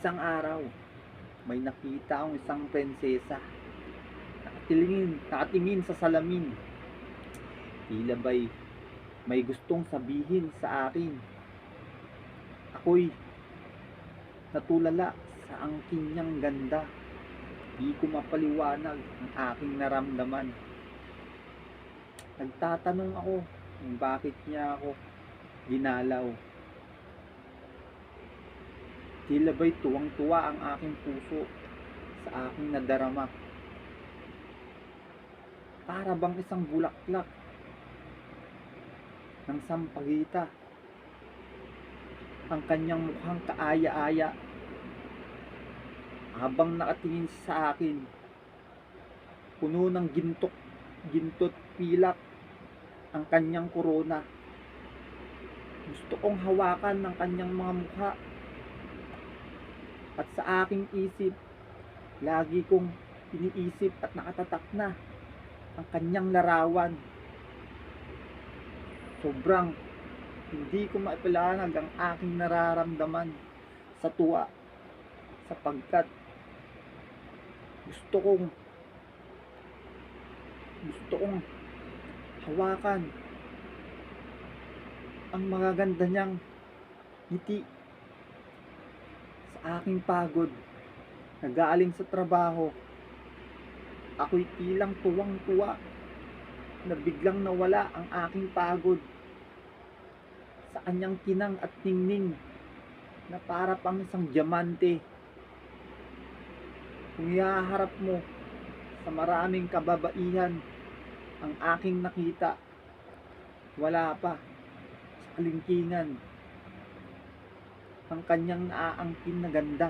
Isang araw, may nakita akong isang prinsesa. Nakatingin, nakatingin sa salamin. Tila ba'y may gustong sabihin sa akin. Ako'y natulala sa angkin niyang ganda. Di ko mapaliwanag ang aking naramdaman. Nagtatanong ako kung bakit niya ako ginalaw. Tila ba'y tuwang-tuwa ang aking puso sa aking nadarama. Para bang isang bulaklak ng sampagita. Ang kanyang mukhang kaaya-aya habang nakatingin sa akin. Puno ng gintok, gintot pilak ang kanyang korona. Gusto kong hawakan ng kanyang mga mukha. At sa aking isip, lagi kong iniisip at nakatatak na ang kanyang larawan. Sobrang hindi ko maipalanag ang aking nararamdaman sa tuwa sapagkat gusto kong gusto kong hawakan ang magaganda niyang ngiti aking pagod. Na galing sa trabaho. Ako'y tilang tuwang-tuwa na biglang nawala ang aking pagod. Sa kanyang kinang at tingning na para pang isang diamante. Kung ihaharap mo sa maraming kababaihan ang aking nakita wala pa sa kalingkingan ang kanyang naaangkin na ganda.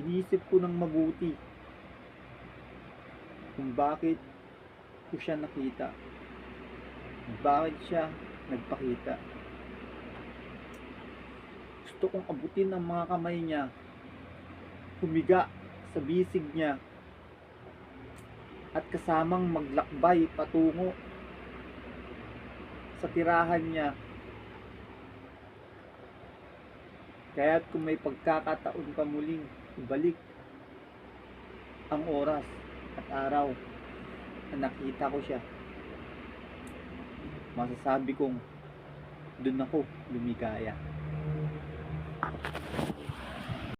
Inisip ko ng mabuti kung bakit ko siya nakita bakit siya nagpakita. Gusto kong abutin ang mga kamay niya humiga sa bisig niya at kasamang maglakbay patungo sa tirahan niya. Kaya't kung may pagkakataon pa muling ibalik ang oras at araw na nakita ko siya masasabi kong doon ako lumigaya